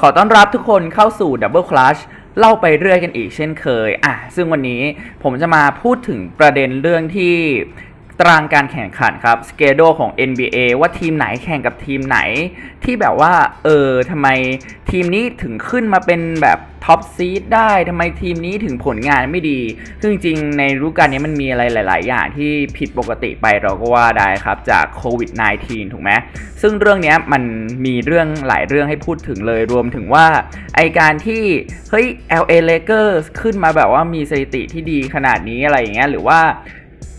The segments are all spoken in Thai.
ขอต้อนรับทุกคนเข้าสู่ Double Clutch เล่าไปเรื่อยกันอีกเช่นเคย อะ ซึ่งวันนี้ผมจะมาพูดถึงประเด็นเรื่องที่ ตารางการแข่งขันครับสเกด e ของ NBA ว่าทีมไหนแข่งกับทีมไหน ที่แบบว่า เออทำไมทีมนี้ถึงขึ้นมาเป็นแบบท็อปซีดได้ทำไมทีมนี้ถึงผลงานไม่ดีซึ่งจริงในฤดูกาลนี้มันมีอะไรหลาย ๆ อย่างที่ผิดปกติไปเราก็ว่าได้ครับจากโควิด -19 ถูกไหมซึ่งเรื่องนี้มันมีเรื่องหลายเรื่องให้พูดถึงเลยรวมถึงว่าไอการที่เฮ้ย LA Lakers ขึ้นมาแบบว่ามีสถิติที่ดีขนาดนี้อะไรอย่างเงี้ยหรือว่า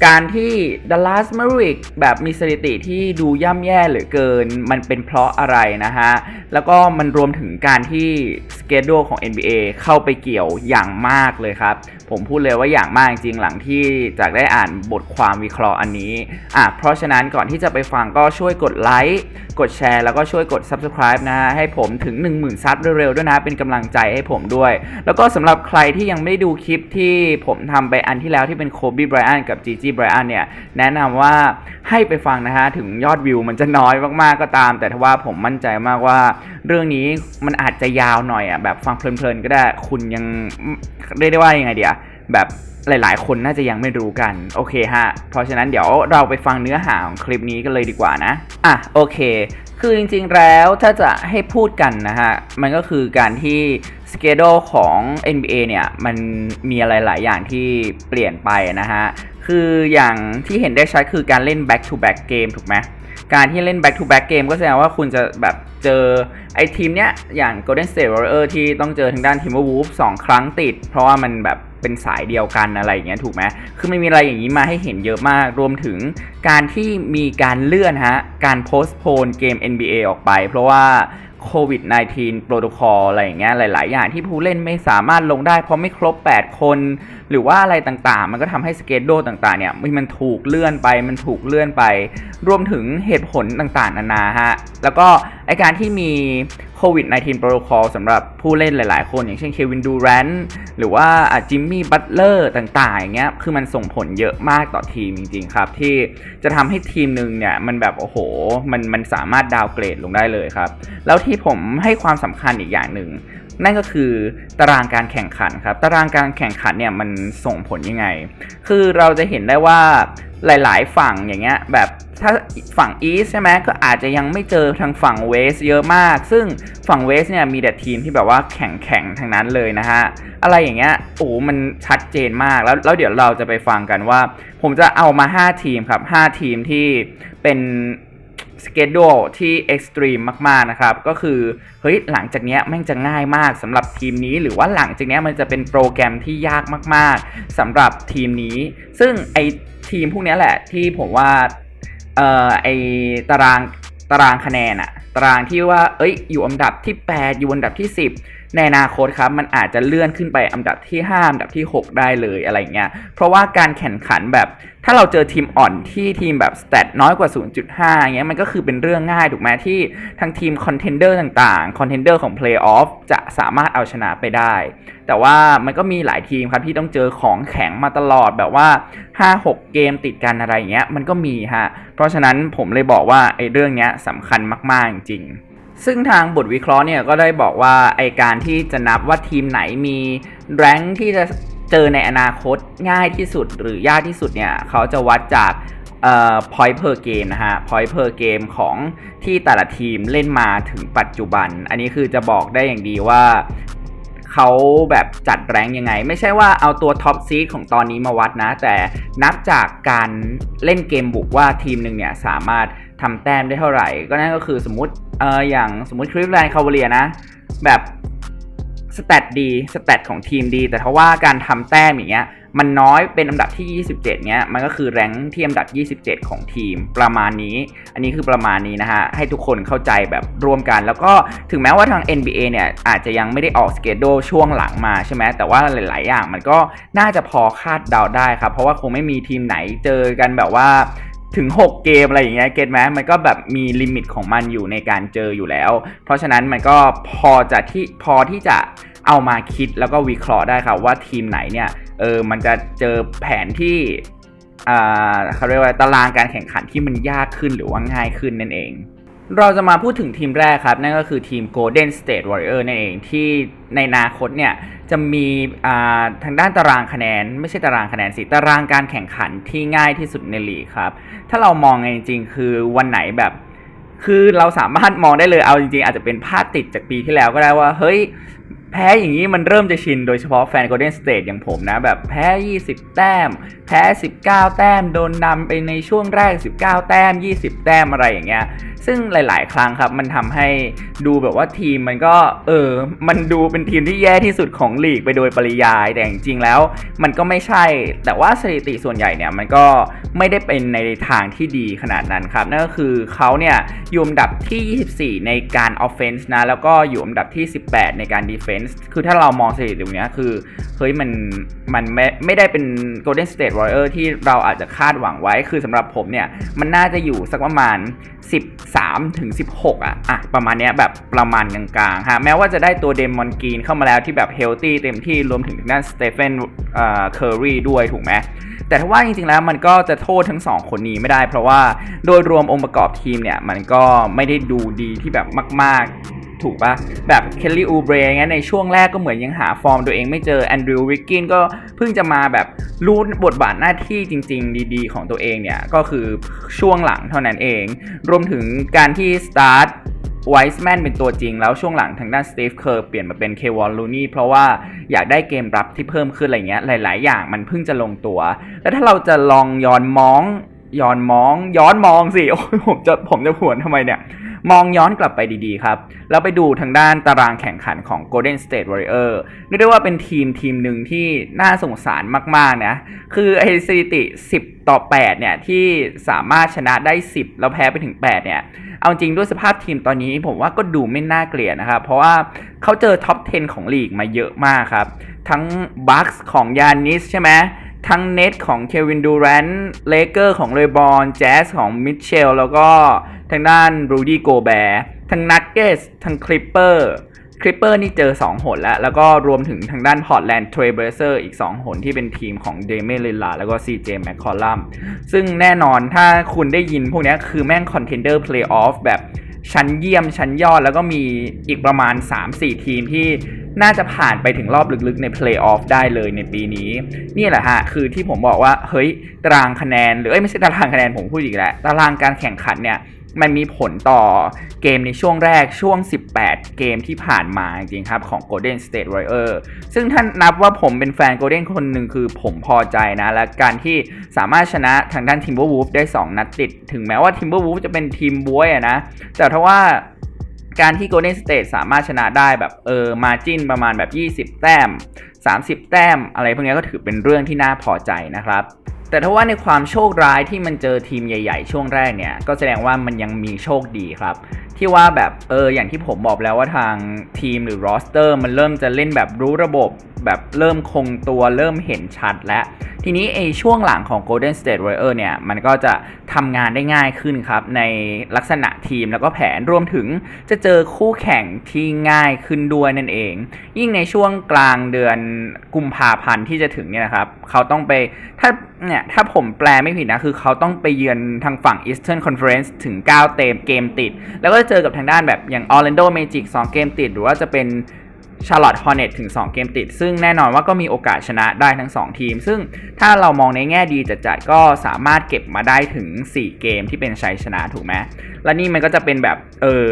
การที่ Dallas Mavericks แบบมีสถิติที่ดูย่ำแย่เหลือเกิน มันเป็นเพราะอะไรนะฮะ แล้วก็มันรวมถึงการที่สเกจ u l e ของ NBA เข้าไปเกี่ยวอย่างมากเลยครับ ผมพูดเลยว่าอย่างมากจริงหลังที่จากได้อ่านบทความวิเคราะห์อันนี้อะเพราะฉะนั้นก่อนที่จะไปฟังก็ช่วยกดไลค์กดแชร์แล้วก็ช่วยกด Subscribe นะฮะ ให้ผมถึง 10,000 ซับเร็วๆด้วยนะ เป็นกำลังใจให้ผมด้วย แล้วก็สำหรับใครที่ยังไม่ได้ดูคลิปที่ผมทำไปอันที่แล้วที่เป็นโคบีไบรอันกับจีจีไบรอันเนี่ยแนะนำว่าให้ไปฟังนะฮะถึงยอดวิวมันจะน้อยมากๆก็ตาม แต่ถ้าว่าผมมั่นใจมากว่า เรื่องนี้มันอาจจะยาวหน่อยอะแบบฟังเพลินๆก็ได้คุณยังเรียกได้ว่ายังไงเดียแบบ หลายๆ คนน่าจะยังไม่รู้กัน โอเคฮะ เพราะฉะนั้นเดี๋ยวเราไปฟังเนื้อหาของคลิปนี้กันเลยดีกว่านะ อะ โอเค คือจริงๆ แล้วถ้าจะให้พูดกันนะฮะ มันก็คือการที่สเกด e ของ NBA เนี่ย มันมีอะไรหลายอย่างที่เปลี่ยนไปนะฮะ คืออย่างที่เห็นได้ชัดคือการเล่น back to back เกมถูกไหมการที่เล่น back to back เกมก็แสดงว่าคุณจะแบบเจอไอ้ทีมเนี้ยอย่าง Golden State Warrior ที่ต้องเจอทางด้าน Timberwolves สองครั้งติด เพราะว่ามันแบบ เป็นสายเดียวกันอะไรอย่างเงี้ยถูกไหมคือไม่มีอะไรอย่างนี้มาให้เห็นเยอะมาก รวมถึงการที่มีการเลื่อนฮะ การ postpone เกม NBA ออกไป เพราะว่าโควิด -19 โปรโตคอลอะไรอย่างเงี้ยหลาย ๆ อย่างที่ผู้เล่นไม่สามารถลงได้เพราะไม่ครบ 8 คนหรือว่าอะไรต่างๆ มันก็ทำให้สเกจโดต่างๆเนี่ยมันถูกเลื่อนไปมันถูกเลื่อนไป รวมถึงเหตุผลต่างๆนานาฮะแล้วก็ไอการที่มีโควิด -19 โปรโตคอลสำหรับผู้เล่นหลาย ๆ คน อย่างเช่นเควินดูแรนต์หรือว่าจิมมี่บัตเลอร์ต่าง ๆ อย่างเงี้ยคือมันส่งผลเยอะมากต่อทีมจริง ๆ ครับ ที่จะทำให้ทีมหนึ่งเนี่ยมันแบบ โอ้โห มันมันสามารถดาวเกรดลงได้เลยครับ แล้วที่ผมให้ความสำคัญอีกอย่างหนึ่ง นั่นก็คือตารางการแข่งขันครับ ตารางการแข่งขันเนี่ยมันส่งผลยังไง คือเราจะเห็นได้ว่าหลาย ๆ ฝั่งอย่างเงี้ยแบบถ้าฝั่งอีสใช่ไหมก็อาจจะยังไม่เจอทางฝั่งเวสเยอะมาก ซึ่งฝั่งเวสเนี่ยมีแต่ทีมที่แบบว่าแข่งแข่งๆทั้งนั้นเลยนะฮะ อะไรอย่างเงี้ยโอ้มันชัดเจนมากแล้วแล้วเดี๋ยวเราจะไปฟังกันว่า ผมจะเอามา 5 ทีมครับ 5 ทีมที่เป็น สเกจ u l e ที่เอ็กซ์ตรีมมาก ๆ นะครับ ก็คือเฮ้ยหลังจากนี้แม่งจะง่ายมากสำหรับทีมนี้ หรือว่าหลังจากนี้มันจะเป็นโปรแกรมที่ยากมาก ๆสำหรับทีมนี้ ซึ่งไอทีมพวกนี้แหละที่ผมว่าเอ่อไอตารางตารางคะแนนอะตารางที่ว่าเอ้ยอยู่อันดับที่ 8 อยู่อันดับที่ 10 ในอนาคตครับมันอาจจะเลื่อนขึ้นไปอันดับที่ 5 อันดับที่ 6 ได้เลยอะไรเงี้ยเพราะว่าการแข่งขันแบบถ้าเราเจอทีมอ่อนที่ทีมแบบสเตตน้อยกว่า 0.5เงี้ยมันก็คือเป็นเรื่องง่ายถูกไหมที่ทั้งทีมคอนเทนเดอร์ต่างๆคอนเทนเดอร์ของเพลย์ออฟจะสามารถเอาชนะไปได้ แต่ว่ามันก็มีหลายทีมครับที่ต้องเจอของแข็งมาตลอดแบบว่า 5-6 เกมติดกันอะไรเงี้ยมันก็มีฮะเพราะฉะนั้นผมเลยบอกว่าไอ้เรื่องเนี้ยสำคัญมากๆจริง ซึ่งทางบทวิเคราะห์เนี่ยก็ได้บอกว่าไอการที่จะนับว่าทีมไหนมีแรงที่จะเจอในอนาคตง่ายที่สุดหรือยากที่สุดเนี่ยเขาจะวัดจากเอ่อ point per game นะฮะ point per game ของที่แต่ละทีมเล่นมาถึงปัจจุบัน อันนี้คือจะบอกได้อย่างดีว่าเขาแบบจัดแรงยังไง ไม่ใช่ว่าเอาตัวท็อปซีดของตอนนี้มาวัดนะ แต่นับจากการเล่นเกมบุกว่าทีมหนึ่งเนี่ยสามารถ ทำแต้มได้เท่าไหร่ ก็นั่นก็คือสมมติเอออย่างสมมติคลิฟแลนด์คาวเลียนะ แบบสแตทดีสแตทของทีมดี แต่ถ้าว่าการทำแต้มอย่างเงี้ยมันน้อยเป็นอันดับที่ 27 เนี้ย มันก็คือแรงที่อันดับ 27 ของทีมประมาณนี้ อันนี้คือประมาณนี้นะฮะ ให้ทุกคนเข้าใจแบบร่วมกัน แล้วก็ถึงแม้ว่าทาง NBA เนี่ยอาจจะยังไม่ได้ออกสเกจโดช่วงหลังมาใช่ไหม แต่ว่าหลาย ๆ อย่างมันก็น่าจะพอคาดเดาได้ครับ เพราะว่าคงไม่มีทีมไหนเจอกันแบบว่า ถึง 6 เกมอะไรอย่างเงี้ยเก็ตไหมมันก็แบบมีลิมิตของมันอยู่ในการเจออยู่แล้ว เพราะฉะนั้นมันก็พอจะที่พอที่จะเอามาคิดแล้วก็วิเคราะห์ได้ครับว่าทีมไหนเนี่ยเออมันจะเจอแผนที่อ่าเขาเรียกว่าตารางการแข่งขันที่มันยากขึ้นหรือว่าง่ายขึ้นนั่นเอง เราจะมาพูดถึงทีมแรกครับ นั่นก็คือทีม Golden State Warrior นั่นเองที่ในอนาคตเนี่ยจะมีทางด้านตารางคะแนน ไม่ใช่ตารางคะแนนสิ ตารางการแข่งขันที่ง่ายที่สุดในลีกครับ ถ้าเรามองกันจริง ๆ คือวันไหนแบบ คือเราสามารถมองได้เลยเอาจริง ๆ อาจจะเป็นภาพติดจากปีที่แล้วก็ได้ว่า เฮ้ย แพ้อย่างนี้มันเริ่มจะชินโดยเฉพาะแฟน Golden State อย่างผมนะ แบบแพ้ 20 แต้ม แพ้ 19 แต้ม โดนนำไปในช่วงแรก 19 แต้ม 20 แต้มอะไรอย่างเงี้ยซึ่งหลาย ๆ ครั้งครับ มันทำให้ดูแบบว่าทีมมันก็เออ มันดูเป็นทีมที่แย่ที่สุดของลีกไปโดยปริยาย แต่จริงๆแล้ว มันก็ไม่ใช่ แต่ว่าสถิติส่วนใหญ่เนี่ยมันก็ไม่ได้เป็นในทางที่ดีขนาดนั้นครับ นั่นก็คือเขาเนี่ยอยู่อันดับที่ 24 ในการ offense นะแล้วก็อยู่อันดับที่ 18 ในการดีเฟน defense คือถ้าเรามองสถิติตรงนี้คือเฮ้ยมันมันไม่ไม่ได้เป็น Golden State Warrior ที่เราอาจจะคาดหวังไว้ คือสำหรับผมเนี่ยมันน่าจะอยู่สักประมาณ 13 ถึง 16 อะอะประมาณเนี้ยแบบประมาณกลางๆฮะแม้ว่าจะได้ตัวเดมอนกรีนเข้ามาแล้วที่แบบเฮลตี้เต็มที่รวมถึงด้านสเตเฟนเอ่อเคอรีด้วยถูกไหมแต่ถ้าว่าจริงๆแล้วมันก็จะโทษทั้งสองคนนี้ไม่ได้ เพราะว่าโดยรวมองค์ประกอบทีมเนี่ยมันก็ไม่ได้ดูดีที่แบบมากๆ ถูกปะแบบเคลลี่อูเบรเงี้ยในช่วงแรกก็เหมือนยังหาฟอร์มตัวเองไม่เจอแอนดรูว์วิกกินก็เพิ่งจะมาแบบรู้บทบาทหน้าที่จริง ๆ ดี ๆ ของตัวเองเนี่ย ก็คือช่วงหลังเท่านั้นเอง รวมถึงการที่สตาร์ทไวส์แมนเป็นตัวจริงแล้วช่วงหลังทางด้านสตีฟเคอร์เปลี่ยนมาเป็นเควอลลูนี่เพราะว่าอยากได้เกมรับที่เพิ่มขึ้นอะไรเงี้ยหลาย ๆ อย่างมันเพิ่งจะลงตัว แล้วถ้าเราจะลองย้อนมองย้อนมอง ย้อนมองสิโอ้ยผมจะผมจะผวนทำไมเนี่ย มองย้อนกลับไปดีๆครับแล้วไปดูทางด้านตารางแข่งขันของ Golden State Warrior เรียกได้ว่าเป็นทีมทีมหนึ่งที่น่าสงสารมากๆนะคือไอสถิติ 10 ต่อ 8 เนี่ย ที่สามารถชนะได้ 10 แล้วแพ้ไปถึง 8 เนี่ย เอาจริงด้วยสภาพทีมตอนนี้ผมว่าก็ดูไม่น่าเกลียดนะครับ เพราะว่าเขาเจอท็อป 10 ของลีกมาเยอะมากครับ ทั้งบัคส์ของยานิสใช่ไหมทั้งเน็ตของเควินดูแรนต์เลเกอร์ของเลบอนแจ๊สของมิเชลแล้วก็ ทางด้านบรูดี้โกแบร์ทั้งนักเกสทั้งคลิปเปอร์คลิปเปอร์นี่เจอ 2 หนแล้ว แล้วก็รวมถึงทางด้านพอร์ตแลนด์เทรเบเซอร์อีก 2 หนที่เป็นทีมของเดเมลิลลาแล้วก็ CJ แมคคอลัมซึ่งแน่นอนถ้าคุณได้ยินพวกนี้คือแม่งคอนเทนเดอร์เพลย์ออฟแบบชั้นเยี่ยมชั้นยอด แล้วก็มีอีกประมาณ 3-4 ทีมที่น่าจะผ่านไปถึงรอบลึกๆในเพลย์ออฟได้เลยในปีนี้ นี่แหละฮะ คือที่ผมบอกว่า เฮ้ย ตารางคะแนน หรือไม่ใช่ตารางคะแนนผมพูดอีกแล้ว ตารางการแข่งขันเนี่ย มันมีผลต่อเกมในช่วงแรกช่วง 18 เกมที่ผ่านมาจริงครับ ของ Golden State Warrior ซึ่งท่านนับว่าผมเป็นแฟน Golden คนหนึ่งคือผมพอใจนะ และการที่สามารถชนะทางด้าน Timberwolves ได้ 2 นัดติด ถึงแม้ว่า Timberwolves จะเป็นทีมบวยอะนะ แต่ถ้าว่าการที่ Golden State สามารถชนะได้แบบเออมาจินประมาณแบบ 20 แต้ม 30 แต้มอะไรพวกนี้ก็ถือเป็นเรื่องที่น่าพอใจนะครับ แต่ถ้าว่าในความโชคร้ายที่มันเจอทีมใหญ่ ๆ ช่วงแรกเนี่ย ก็แสดงว่ามันยังมีโชคดีครับ ที่ว่าแบบเอออย่างที่ผมบอกแล้วว่าทางทีมหรือรอสเตอร์ มันเริ่มจะเล่นแบบรู้ระบบ แบบเริ่มคงตัวเริ่มเห็นชัดแล้ว ทีนี้ไอช่วงหลังของ Golden State Warrior เนี่ยมันก็จะทำงานได้ง่ายขึ้นครับ ในลักษณะทีมแล้วก็แผนรวมถึงจะเจอคู่แข่งที่ง่ายขึ้นด้วยนั่นเอง ยิ่งในช่วงกลางเดือนกุมภาพันธ์ที่จะถึงเนี่ยนะครับเขาต้องไปถ้าเนี่ยถ้าผมแปลไม่ผิดนะ คือเขาต้องไปเยือนทางฝั่ง Eastern Conference ถึง 9 เตมเกมติด แล้วก็จะเจอกับทางด้านแบบอย่าง Orlando Magic 2 เกมติด หรือว่าจะเป็น ชาร์ลอตฮอร์เน็ตถึง 2 เกมติด ซึ่งแน่นอนว่าก็มีโอกาสชนะได้ทั้ง 2 ทีม ซึ่งถ้าเรามองในแง่ดีจัดๆก็สามารถเก็บมาได้ถึง 4 เกมที่เป็นชัยชนะถูกไหมและนี่มันก็จะเป็นแบบเออ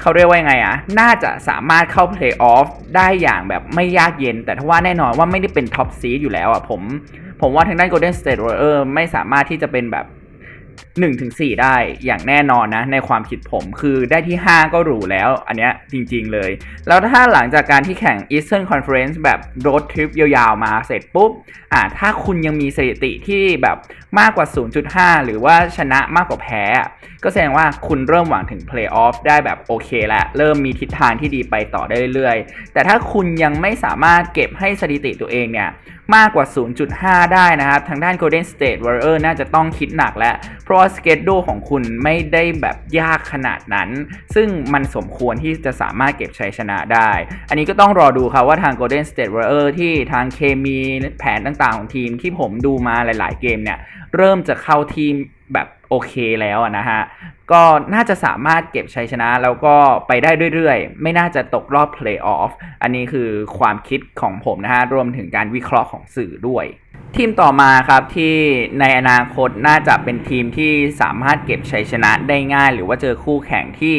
เขาเรียกว่ายังไงอะน่าจะสามารถเข้าเพลย์ออฟได้อย่างแบบไม่ยากเย็น แต่ถ้าว่าแน่นอนว่าไม่ได้เป็นท็อปซีอยู่แล้วอะผม ผมว่าทางด้าน Golden State Warrior ไม่สามารถที่จะเป็นแบบ 1ถึง4ได้อย่างแน่นอนนะ ในความคิดผมคือได้ที่ 5 ก็หรูแล้ว อันเนี้ยจริงๆเลย แล้วถ้าหลังจากการที่แข่ง Eastern Conference แบบ road trip ยาวๆมาเสร็จปุ๊บอ่าถ้าคุณยังมีสถิติที่แบบมากกว่า 0.5 หรือว่าชนะมากกว่าแพ้ ก็แสดงว่าคุณเริ่มหวังถึง Playoff ได้แบบโอเคแล้วเริ่มมีทิศทางที่ดีไปต่อได้เรื่อยๆ แต่ถ้าคุณยังไม่สามารถเก็บให้สถิติตัวเองเนี่ย มากกว่า 0.5 ได้นะครับ ทางด้าน Golden State Warrior น่าจะต้องคิดหนักแล้ว เพราะว่าสเกจดูของคุณไม่ได้แบบยากขนาดนั้น ซึ่งมันสมควรที่จะสามารถเก็บชัยชนะได้ อันนี้ก็ต้องรอดูครับว่าทาง Golden State Warrior ที่ทางเคมีแผนต่างๆของทีมที่ผมดูมาหลาย ๆ เกมเนี่ย เริ่มจะเข้าทีมแบบ โอเคแล้วอะนะฮะ ก็น่าจะสามารถเก็บชัยชนะแล้วก็ไปได้เรื่อยๆ ไม่น่าจะตกรอบเพลย์ออฟ อันนี้คือความคิดของผมนะฮะ รวมถึงการวิเคราะห์ของสื่อด้วย ทีมต่อมาครับที่ในอนาคตน่าจะเป็นทีมที่สามารถเก็บชัยชนะได้ง่าย หรือว่าเจอคู่แข่งที่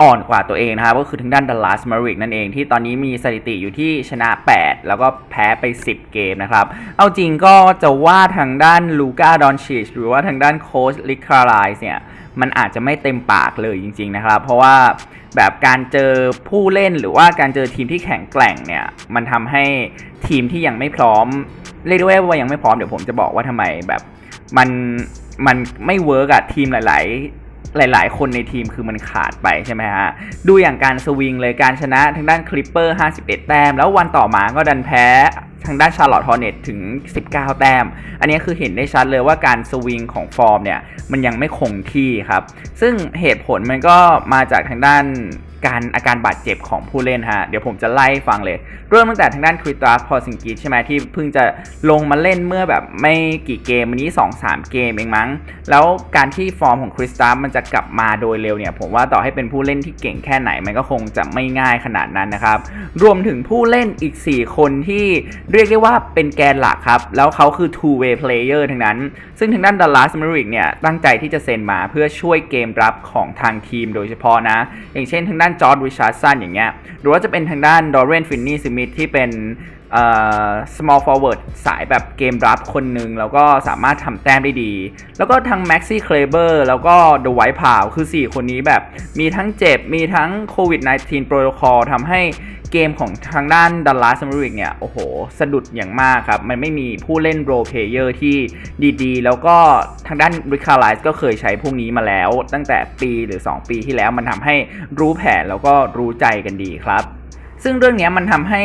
อ่อนกว่าตัวเองนะครับก็คือทางด้านดัลลัสมาริกนั่นเองที่ตอนนี้มีสถิติอยู่ที่ชนะ 8 แล้วก็แพ้ไป 10 เกมนะครับ เอาจริงก็จะว่าทางด้านลูก้าดอนชิชหรือว่าทางด้านโค้ชลิคาร์ไลส์เนี่ยมันอาจจะไม่เต็มปากเลยจริง ๆ นะครับ เพราะว่าแบบการเจอผู้เล่นหรือว่าการเจอทีมที่แข็งแกร่งเนี่ยมันทำให้ทีมที่ยังไม่พร้อมเรียกได้ว่ายังไม่พร้อมเดี๋ยวผมจะบอกว่าทำไมแบบมันมันไม่เวิร์กอะทีมหลาย ๆ หลาย ๆ คนในทีมคือมันขาดไปใช่ไหมฮะ ดูอย่างการสวิงเลยการชนะทางด้านคลิปเปอร์ 51 แต้ม แล้ววันต่อมาก็ดันแพ้ทางด้านชาร์ลอตฮอร์เน็ตถึง 19 แต้ม อันนี้คือเห็นได้ชัดเลยว่าการสวิงของฟอร์มเนี่ย มันยังไม่คงที่ครับ ซึ่งเหตุผลมันก็มาจากทางด้าน การอาการบาดเจ็บของผู้เล่นฮะ เดี๋ยวผมจะไล่ฟังเลย เริ่มตั้งแต่ทางด้านคริสตาฟพอสิงกิใช่ไหมที่เพิ่งจะลงมาเล่นเมื่อแบบไม่กี่เกมวันนี้ 2-3 เกมเองมั้ง แล้วการที่ฟอร์มของคริสตาฟมันจะกลับมาโดยเร็วเนี่ย ผมว่าต่อให้เป็นผู้เล่นที่เก่งแค่ไหน มันก็คงจะไม่ง่ายขนาดนั้นนะครับ รวมถึงผู้เล่นอีก 4 คนที่เรียกได้ว่าเป็นแกนหลักครับ แล้วเขาคือ two way player ทั้งนั้น ซึ่งทางด้านดัลลัสมาริกเนี่ยตั้งใจที่จะเซ็นมาเพื่อช่วยเกมรับของทางทีมโดยเฉพาะนะ อย่างเช่นทางด้านจอร์ดวิชาร์สันอย่างเงี้ยหรือว่าจะเป็นทางด้านดอร์เรนฟินนี่สมิธที่เป็น small forward สายแบบเกมรับคนหนึ่งแล้วก็สามารถทำแต้มได้ดี แล้วก็ทั้งแม็กซี่เคลเบอร์แล้วก็เดอะไวท์พาวคือ 4 คนนี้แบบมีทั้งเจ็บ มีทั้งโควิด -19 protocol ทำให้เกมของทางด้านดัลลัสมาริกเนี่ย โอ้โห สะดุดอย่างมากครับ มันไม่มีผู้เล่นโรเพเยอร์ที่ดีๆ แล้วก็ทางด้านริคาร์ไลส์ก็เคยใช้พวกนี้มาแล้ว ตั้งแต่ปีหรือ 2 ปีที่แล้วมันทำให้รู้แผนแล้วก็รู้ใจกันดีครับ ซึ่งเรื่องนี้มันทำให้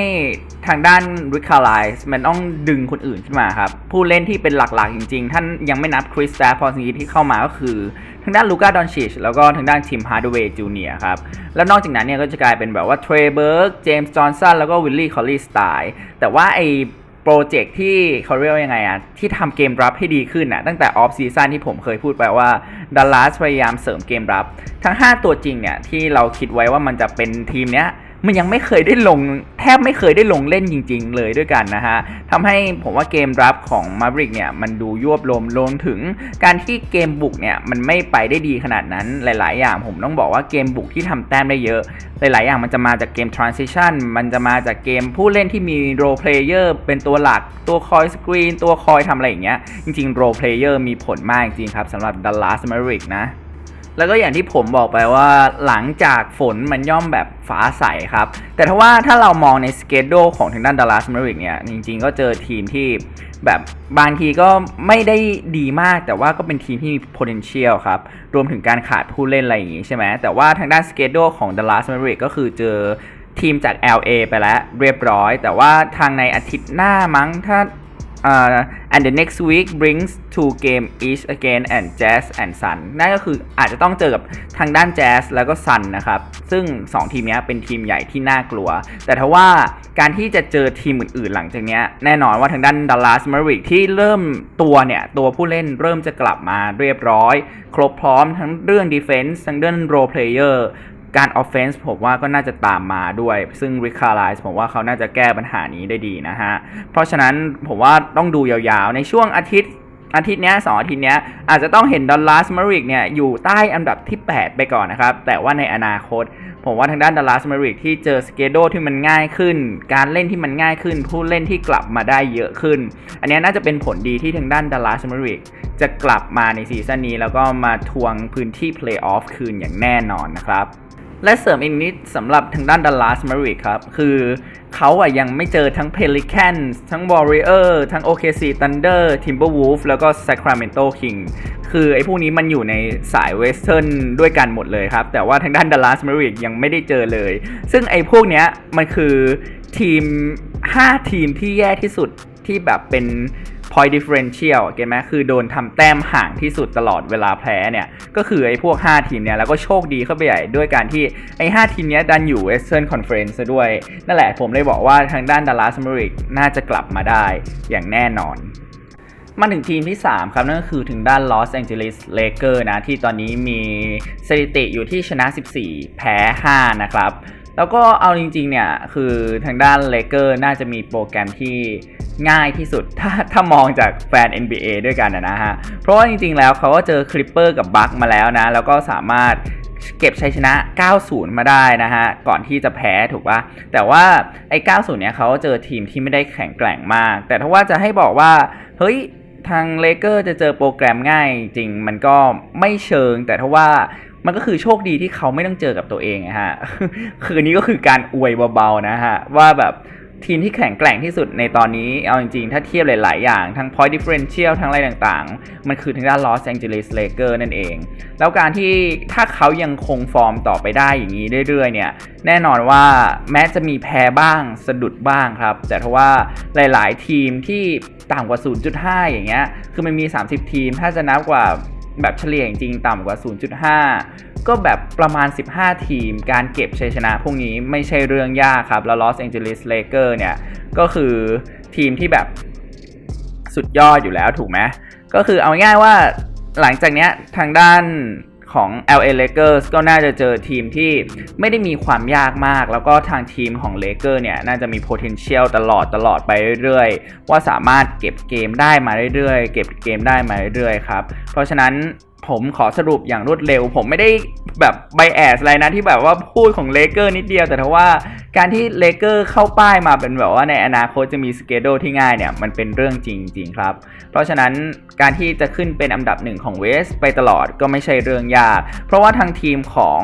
ทางด้านริคาร์ไลส์มันต้องดึงคนอื่นขึ้นมาครับ ผู้เล่นที่เป็นหลักๆ จริงๆ ท่านยังไม่นับคริสตาพอซิงกิที่เข้ามาก็คือ ทางด้านลูก้าดอนชิชแล้วก็ทางด้านทีมฮาร์ดเวย์จูเนียครับ แล้วนอกจากนั้นเนี่ยก็จะกลายเป็นแบบว่าเทรเบิร์กเจมส์จอห์นสันแล้วก็วิลลี่คอลลีสไตล์แต่ว่าไอโปรเจกต์ที่เขาเรียกว่ายังไงอะที่ทำเกมรับให้ดีขึ้นอะตั้งแต่ออฟซีซันที่ผมเคยพูดไปว่าดัลลัสพยายามเสริมเกมรับ ทั้ง 5 ตัวจริงเนี่ย ที่เราคิดไว้ว่ามันจะเป็นทีมเนี้ย มันยังไม่เคยได้ลงแทบไม่เคยได้ลงเล่นจริง ๆ เลยด้วยกันนะฮะทำให้ผมว่าเกมรับของมาบริกเนี่ยมันดูยวบลมรวมถึงการที่เกมบุกเนี่ยมันไม่ไปได้ดีขนาดนั้นหลาย ๆ อย่างผมต้องบอกว่าเกมบุกที่ทำแต้มได้เยอะ หลาย ๆ อย่างมันจะมาจากเกม transition มันจะมาจากเกมผู้เล่นที่มี role player เป็นตัวหลักตัวคอยสกรีนตัวคอยทำอะไรอย่างเงี้ยจริงๆ role player มีผลมากจริงๆครับสำหรับ Dallas Maverick นะ แล้วก็อย่างที่ผมบอกไปว่าหลังจากฝนมันย่อมแบบฟ้าใสครับ แต่ถ้าว่าถ้าเรามองในสเกจโดของทางด้านดัลลัสมาริกเนี่ยจริงๆ ก็เจอทีมที่แบบบางทีก็ไม่ได้ดีมาก แต่ว่าก็เป็นทีมที่มี potential ครับ รวมถึงการขาดผู้เล่นอะไรอย่างงี้ใช่ไหมแต่ว่าทางด้านสเกจโดของดัลลัสมาริกก็คือเจอทีมจาก LA ไปแล้วเรียบร้อย แต่ว่าทางในอาทิตย์หน้ามั้งถ้า uh, and the next week brings two game each again and Jazz and Sun นั่นก็คืออาจจะต้องเจอกับทางด้าน Jazz แล้วก็ Sun นะครับ ซึ่ง 2 ทีมนี้เป็นทีมใหญ่ที่น่ากลัว แต่ถ้าว่าการที่จะเจอทีมอื่นๆ หลังจากนี้แน่นอนว่าทางด้าน Dallas Maverick ที่เริ่มตัวเนี่ย ตัวผู้เล่นเริ่มจะกลับมาเรียบร้อย ครบพร้อมทั้งเรื่อง defense ทั้งเรื่อง role player การ offense ผมว่าก็น่าจะตามมาด้วย ซึ่ง Rick Carlisle ผมว่าเขาน่าจะแก้ปัญหานี้ได้ดีนะฮะ เพราะฉะนั้นผมว่าต้องดูยาวๆ ในช่วงอาทิตย์อาทิตย์นี้สองอาทิตย์นี้อาจจะต้องเห็นดอลลัสมาริกเนี่ยอยู่ใต้อันดับที่ 8 ไปก่อนนะครับ แต่ว่าในอนาคต ผมว่าทางด้านดัลลัสมาริกที่เจอสเกโดที่มันง่ายขึ้น การเล่นที่มันง่ายขึ้น ผู้เล่นที่กลับมาได้เยอะขึ้น อันนี้น่าจะเป็นผลดีที่ทางด้านดัลลัสมาริกจะกลับมาในซีซั่นนี้ แล้วก็มาทวงพื้นที่เพลย์ออฟคืนอย่างแน่นอนนะครับ และเสริมอีกนิดสำหรับทางด้านดัลลัสมาริกครับ คือเขาอะยังไม่เจอทั้ง Pelicans ทั้ง Warrior ทั้ง OKC Thunder Timberwolves แล้วก็ Sacramento King คือไอ้พวกนี้มันอยู่ในสายเวสเทิร์นด้วยกันหมดเลยครับ แต่ว่าทางด้านดัลลัสมาริกยังไม่ได้เจอเลย ซึ่งไอ้พวกเนี้ยมันคือทีม 5 ทีมที่แย่ที่สุดที่แบบเป็น point differential เก็ตไหมคือโดนทำแต้มห่างที่สุดตลอดเวลาแพ้เนี่ย ก็คือไอ้พวก 5 ทีมเนี่ยแล้วก็โชคดีเข้าไปใหญ่ด้วยการที่ไอ้5ทีมเนี้ยดันอยู่ Western Conference ซะด้วย นั่นแหละผมเลยบอกว่าทางด้าน Dallas Mavericks น่าจะกลับมาได้อย่างแน่นอนมาถึงทีมที่ 3 ครับ นั่นก็คือถึงด้าน Los Angeles Lakers นะ ที่ตอนนี้มีสถิติอยู่ที่ชนะ 14 แพ้ 5 นะครับ แล้วก็เอาจริงๆเนี่ยคือทางด้านเลเกอร์น่าจะมีโปรแกรมที่ง่ายที่สุดถ้าถ้ามองจากแฟน NBA ด้วยกันนะฮะ เพราะว่าจริงๆแล้วเขาก็เจอคลิปเปอร์กับบัคมาแล้วนะ แล้วก็สามารถเก็บชัยชนะ 90 มาได้นะฮะ ก่อนที่จะแพ้ถูกปะแต่ว่าไอ้ 90 เนี่ยเขาเจอทีมที่ไม่ได้แข็งแกร่งมาก แต่ถ้าว่าจะให้บอกว่า เฮ้ยทางเลเกอร์จะเจอโปรแกรมง่ายจริงมันก็ไม่เชิง แต่ถ้าว่า มันก็คือโชคดีที่เขาไม่ต้องเจอกับตัวเองฮะ คือนี้ก็คือการอวยเบาๆนะฮะ ว่าแบบทีมที่แข็งแกร่งที่สุดในตอนนี้ เอาจริงๆ ถ้าเทียบหลาย ๆ อย่าง ทั้ง point differential ทั้งอะไรต่างๆ มันคือทางด้าน Los Angeles Lakers นั่นเอง แล้วการที่ถ้าเขายังคงฟอร์มต่อไปได้อย่างนี้เรื่อย ๆ เนี่ย แน่นอนว่าแม้จะมีแพ้บ้างสะดุดบ้างครับ แต่ถ้าว่าหลาย ๆ ทีมที่ต่ำกว่า 0.5 อย่างเงี้ย คือมันมี 30 ทีม ถ้าจะนับกว่า แบบเฉลี่ยจริงต่ำกว่า 0.5 ก็แบบประมาณ 15 ทีม การเก็บชัยชนะพวกนี้ไม่ใช่เรื่องยากครับ แล้ว Los Angeles Lakers เนี่ย ก็คือทีมที่แบบสุดยอดอยู่แล้วถูกไหมก็คือเอาง่ายว่าหลังจากเนี้ยทางด้าน ของ LA Lakers ก็น่าจะเจอทีมที่ไม่ได้มีความยากมาก แล้วก็ทางทีมของ Lakers เนี่ยน่าจะมี potential ตลอดตลอดไปเรื่อยๆ ว่าสามารถเก็บเกมได้มาเรื่อยๆ เก็บเกมได้มาเรื่อยๆ ครับ เพราะฉะนั้น ผมขอสรุปอย่างรวดเร็ว ผมไม่ได้แบบไบแอสอะไรนะที่แบบว่าพูดของเลเกอร์นิดเดียว แต่ถ้าว่าการที่เลเกอร์เข้าป้ายมาเป็นแบบว่าในอนาคตจะมีสเกด l ที่ง่ายเนี่ยมันเป็นเรื่องจริงจริงๆครับ เพราะฉะนั้นการที่จะขึ้นเป็นอันดับหนึ่งของเวสไปตลอดก็ไม่ใช่เรื่องยาก เพราะว่าทางทีมของ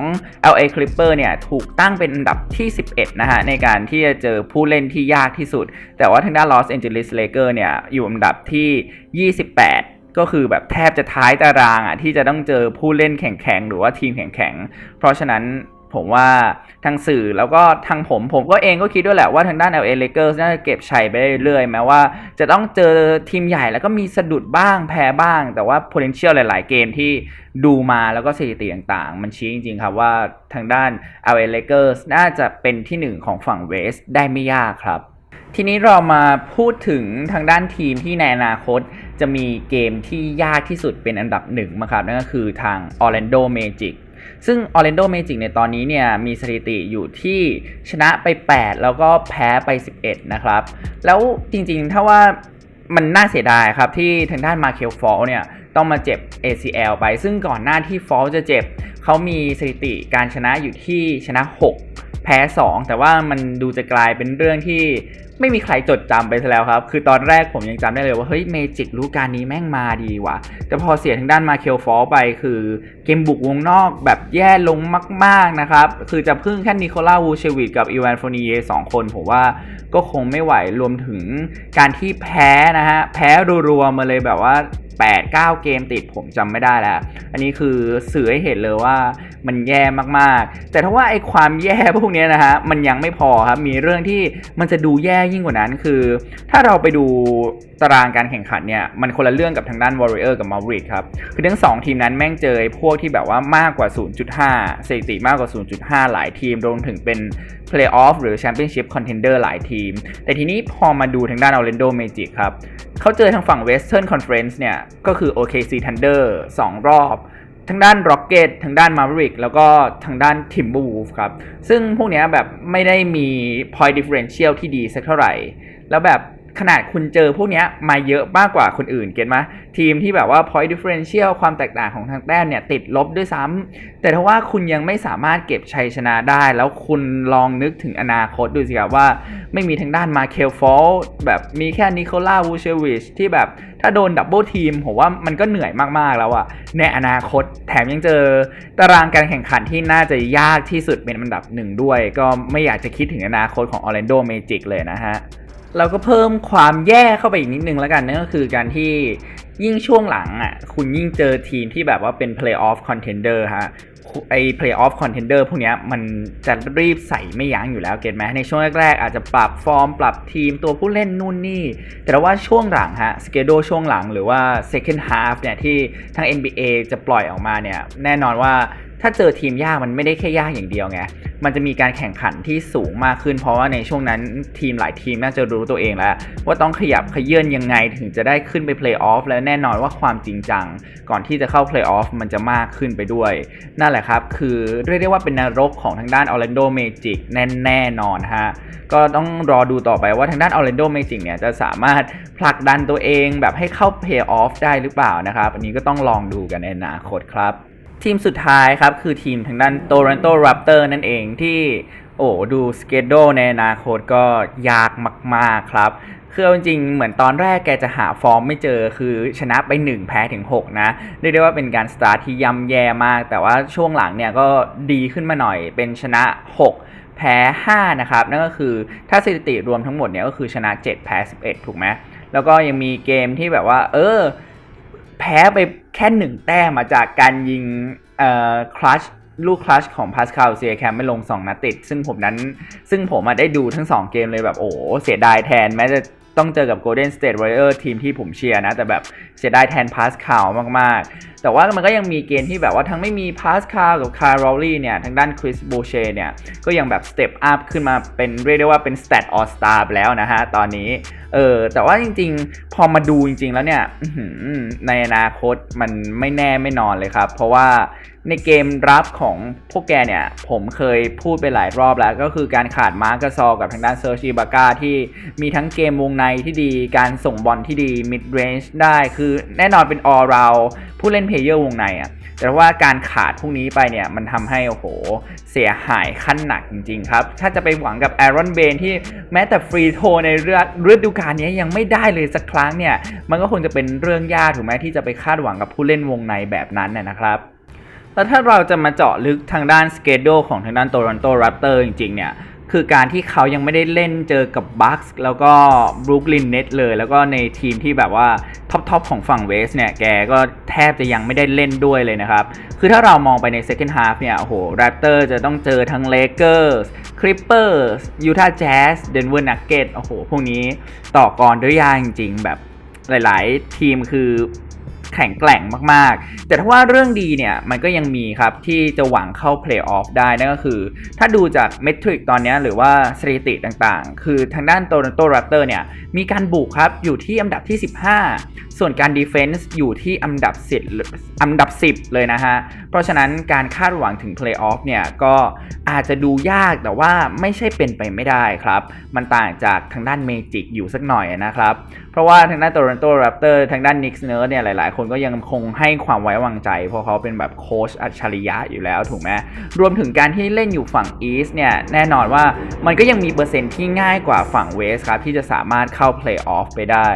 LA Clipper เนี่ยถูกตั้งเป็นอันดับที่ 11 นะฮะในการที่จะเจอผู้เล่นที่ยากที่สุด แต่ว่าทางด้าน Los Angeles Lakers เนี่ยอยู่อันดับที่ 28 ก็คือแบบแทบจะท้ายตารางอะที่จะต้องเจอผู้เล่นแข็งๆหรือว่าทีมแข็งๆเพราะฉะนั้นผมว่าทางสื่อแล้วก็ทางผมผมก็เองก็คิดด้วยแหละว่าทางด้าน LA Lakers น่าจะเก็บชัยไปเรื่อยๆแม้ว่าจะต้องเจอทีมใหญ่แล้วก็มีสะดุดบ้างแพ้บ้าง แต่ว่า potential หลาย ๆ เกมที่ดูมาแล้วก็สถิติต่างๆ มันชี้จริง ๆ ครับว่าทางด้าน LA Lakers น่าจะเป็นที่หนึ่งของฝั่งเวสได้ไม่ยากครับ ทีนี้เรามาพูดถึงทางด้านทีมที่ในอนาคต จะมีเกมที่ยากที่สุดเป็นอันดับหนึ่งมาครับนั่นก็คือทาง Orlando Magic ซึ่ง Orlando Magic ในตอนนี้เนี่ยมีสถิติอยู่ที่ชนะไป 8 แล้วก็แพ้ไป 11 นะครับ แล้วจริงๆ ถ้าว่ามันน่าเสียดายครับที่ทางด้านมาเคลฟอลเนี่ยต้องมาเจ็บ ACL ไป ซึ่งก่อนหน้าที่ฟอลจะเจ็บ เขามีสถิติการชนะอยู่ที่ชนะ 6 แพ้ 2 แต่ว่ามันดูจะกลายเป็นเรื่องที่ไม่มีใครจดจำไปซะแล้วครับ คือตอนแรกผมยังจำได้เลยว่า เฮ้ยเมจิกรู้การนี้แม่งมาดีว่ะ แต่พอเสียทางด้านมาเคลฟอลไป คือเกมบุกวงนอกแบบแย่ลงมาก ๆ นะครับ คือจะพึ่งแค่นิโคลาวูเชวิดกับอีวานโฟนีเยสองคน ผมว่าก็คงไม่ไหวรวมถึงการที่แพ้นะฮะ แพ้รัวๆมาเลยแบบว่า8 9 เกมติดผมจำไม่ได้แล้ว อันนี้คือสื่อให้เห็นเลยว่า มันแย่มากๆ แต่ถ้าว่าไอ้ความแย่พวกนี้นะฮะมันยังไม่พอครับมีเรื่องที่มันจะดูแย่ยิ่งกว่านั้นคือ ถ้าเราไปดูตารางการแข่งขันเนี่ยมันคนละเรื่องกับทางด้าน Warrior กับ Maverick ครับคือทั้ง 2 ทีมนั้นแม่งเจอพวกที่แบบว่ามากกว่า 0.5สถิติมากกว่า 0.5 หลายทีมรวมถึงเป็น Playoff หรือ Championship Contender หลายทีม แต่ทีนี้พอมาดูทางด้าน Orlando Magic ครับเขาเจอทางฝั่ง Western Conference เนี่ยก็คือ OKC Thunder 2 รอบ ทางด้าน Rocket ทางด้าน Maverick แล้วก็ทางด้าน Timberwolf ครับ ซึ่งพวกนี้แบบไม่ได้มี point differential ที่ดีสักเท่าไหร่ แล้วแบบ ขนาดคุณเจอพวกนี้มาเยอะมากกว่าคนอื่นเก็ตไหมทีมที่แบบว่า point differential ความแตกต่างของทางแต้มเนี่ยติดลบด้วยซ้ำแต่ถ้าว่าคุณยังไม่สามารถเก็บชัยชนะได้ แล้วคุณลองนึกถึงอนาคตดูสิครับว่า ไม่มีทางด้านมาเคลฟอลแบบมีแค่นิโคล่าวูเชวิชที่แบบถ้าโดนดับเบิลทีมผมว่ามันก็เหนื่อยมาก ๆ แล้วอะในอนาคตแถมยังเจอตารางการแข่งขันที่น่าจะยากที่สุดเป็นอันดับหนึ่งด้วย ก็ไม่อยากจะคิดถึงอนาคตของ Orlando Magic เลยนะฮะ เราก็เพิ่มความแย่เข้าไปอีกนิดนึงแล้วกันนั่นก็คือการที่ยิ่งช่วงหลังอะคุณยิ่งเจอทีมที่แบบว่าเป็น playoff contender ฮะไอ้ playoff contender พวกเนี้ยมันจะรีบใส่ไม่ยั้งอยู่แล้วเก็ตไหมในช่วงแรกๆอาจจะปรับฟอร์มปรับทีมตัวผู้เล่นนู่นนี่ แต่ว่าช่วงหลังฮะสเกดช่วงหลังหรือว่า second half เนี่ยที่ทาง NBA จะปล่อยออกมาเนี่ยแน่นอนว่า ถ้าเจอทีมยากมันไม่ได้แค่ยากอย่างเดียวไง มันจะมีการแข่งขันที่สูงมากขึ้น เพราะว่าในช่วงนั้นทีมหลายทีมน่าจะรู้ตัวเองแล้ว ว่าต้องขยับขยื่นยังไงถึงจะได้ขึ้นไปเพลย์ออฟและแน่นอนว่าความจริงจัง ก่อนที่จะเข้าเพลย์ออฟมันจะมากขึ้นไปด้วย นั่นแหละครับ คือเรียกได้ว่าเป็นนรกของทางด้าน Orlando Magic แน่แน่นอนฮะก็ต้องรอดูต่อไปว่าทางด้าน Orlando Magic เนี่ยจะสามารถผลักดันตัวเองแบบให้เข้าเพลย์ออฟได้หรือเปล่านะครับ อันนี้ก็ต้องลองดูกันในอนาคตครับ ทีมสุดท้ายครับ คือทีมทางด้าน Toronto Raptor นั่นเองที่โอ้ดูสเกดโดในอนาคตก็ยากมาก ๆ ครับ คือจริงๆเหมือนตอนแรกแกจะหาฟอร์มไม่เจอคือชนะไป 1 แพ้ถึง 6 นะเรียกได้ว่าเป็นการสตาร์ทที่ย่ำแย่มาก แต่ว่าช่วงหลังเนี่ยก็ดีขึ้นมาหน่อยเป็นชนะ 6 แพ้ 5 นะครับ นั่นก็คือถ้าสถิติรวมทั้งหมดเนี่ยก็คือชนะ 7 แพ้ 11 ถูกไหมแล้วก็ยังมีเกมที่แบบว่า เออ แพ้ไปแค่หนึ่งแต้มมาจากการยิงเอ่อคลัชลูกคลัชของพาสคาลเซียแคมไม่ลง 2นัดติด ซึ่งผมนั้นซึ่งผมมาได้ดูทั้ง 2 เกมเลยแบบโอ้เสียดายแทนแม้จะ ต้องเจอกับ Golden State Warriors ทีมที่ผมเชียร์นะ แต่แบบเสียดายแทนพาสคาลมาก ๆ แต่ว่ามันก็ยังมีเกมที่แบบว่าทั้งไม่มีพาสคาลกับคาร์โรลี่เนี่ย ทางด้านคริสโบเชเนี่ย ก็ยังแบบสเต็ปอัพขึ้นมาเป็นเรียกได้ว่าเป็นส t ต t All Star แล้วนะฮะ ตอนนี้ เออ แต่ว่าจริง ๆ พอมาดูจริง ๆ แล้วเนี่ยในอนาคตมันไม่แน่ไม่นอนเลยครับ เพราะว่า ในเกมรับของพวกแกเนี่ย ผมเคยพูดไปหลายรอบแล้ว ก็คือการขาดมาร์กซอกับทางด้านเซอร์ชีบาก้าที่มีทั้งเกมวงในที่ดี การส่งบอลที่ดี mid range ได้คือแน่นอนเป็น all round ผู้เล่นเพลเยอร์วงในอะแต่ว่าการขาดพวกนี้ไปเนี่ย มันทำให้ โอ้โห เสียหายขั้นหนักจริง ๆ ครับ ถ้าจะไปหวังกับแอรอนเบนที่แม้แต่ฟรีโทในเรือฤดูกาลนี้ยังไม่ได้เลยสักครั้งเนี่ย มันก็คงจะเป็นเรื่องยากถูกไหมที่จะไปคาดหวังกับผู้เล่นวงในแบบนั้นน่นะครับ แล้วถ้าเราจะมาเจาะลึกทางด้านสเกด e ของทางด้านโต r อนโต r ร p เตอร์จริงๆเนี่ยคือการที่เขายังไม่ได้เล่นเจอกับบัคส์แล้วก็บรูคลินเน็ตเลย แล้วก็ในทีมที่แบบว่าท็อปๆของฝั่งเวสเนี่ย แกก็แทบจะยังไม่ได้เล่นด้วยเลยนะครับ คือถ้าเรามองไปใน second half เนี่ย โอ้โห Raptor จะต้องเจอทั้ง Lakers Clippers Utah Jazz Denver Nuggets โอ้โห พวกนี้ต่อกรด้วยยากจริงๆ แบบหลาย ๆ ทีมคือ แข็งแกร่งมากๆ แต่ถ้าว่าเรื่องดีเนี่ยมันก็ยังมีครับที่จะหวังเข้าเพลย์ออฟได้นั่นก็คือ ถ้าดูจากเมทริกตอนนี้หรือว่าสถิติต่างๆ คือทางด้านโต r อนโต r ร p เตอร์เนี่ยมีการบุกครับอยู่ที่อันดับที่ 15 ส่วนการดีเฟนซ์อยู่ที่อันดับ 10 อันดับ 10 เลยนะฮะ เพราะฉะนั้นการคาดหวังถึงเพลย์ออฟเนี่ยก็อาจจะดูยากแต่ว่าไม่ใช่เป็นไปไม่ได้ครับ มันต่างจากทางด้านเมจิกอยู่สักหน่อยนะครับ เพราะว่าทางด้านโต r อนโตแรปเตอร์ทางด้านนิกส์เนอร์เนี่ยหลาย ๆ คนก็ยังคงให้ความไว้วางใจ เพราะเขาเป็นแบบโค้ชอัจฉริยะอยู่แล้วถูกไหมรวมถึงการที่เล่นอยู่ฝั่งอีสเนี่ยแน่นอนว่ามันก็ยังมีเปอร์เซ็นต์ที่ง่ายกว่าฝั่งเวสครับที่จะสามารถเข้าเพลย์ออฟไปได้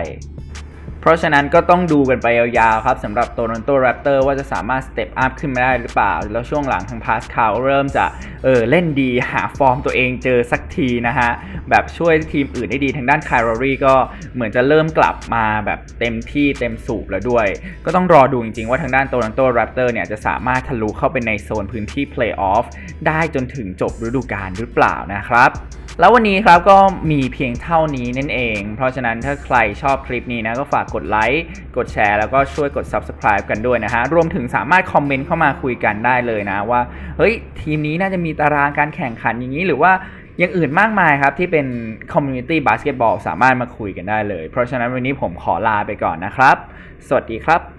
เพราะฉะนั้นก็ต้องดูกันไปยาวๆครับสำหรับโต r อนโต r ร p เตอร์ว่าจะสามารถสเต็ปอัพขึ้นมาได้หรือเปล่า แล้วช่วงหลังทางพาสคาลเริ่มจะเออเล่นดีหาฟอร์มตัวเองเจอสักทีนะฮะ แบบช่วยทีมอื่นได้ดีทางด้านคาร์รรีก็เหมือนจะเริ่มกลับมาแบบเต็มที่เต็มสูบแล้วด้วย ก็ต้องรอดูจริงๆว่าทางด้านโต r อนโต r ร p เตอร์เนี่ยจะสามารถทะลุเข้าไปในโซนพื้นที่เพลย์ออฟได้จนถึงจบฤดูกาลหรือเปล่านะครับ แล้ววันนี้ครับก็มีเพียงเท่านี้นั่นเอง เพราะฉะนั้นถ้าใครชอบคลิปนี้นะก็ฝากกดไลค์ กดแชร์ แล้วก็ช่วยกด Subscribe กันด้วยนะฮะ รวมถึงสามารถคอมเมนต์เข้ามาคุยกันได้เลยนะว่า เฮ้ย ทีมนี้น่าจะมีตารางการแข่งขันอย่างนี้หรือว่าอย่างอื่นมากมายครับ ที่เป็นคอมมูนิตี้บาสเกตบอลสามารถมาคุยกันได้เลย เพราะฉะนั้นวันนี้ผมขอลาไปก่อนนะครับ สวัสดีครับ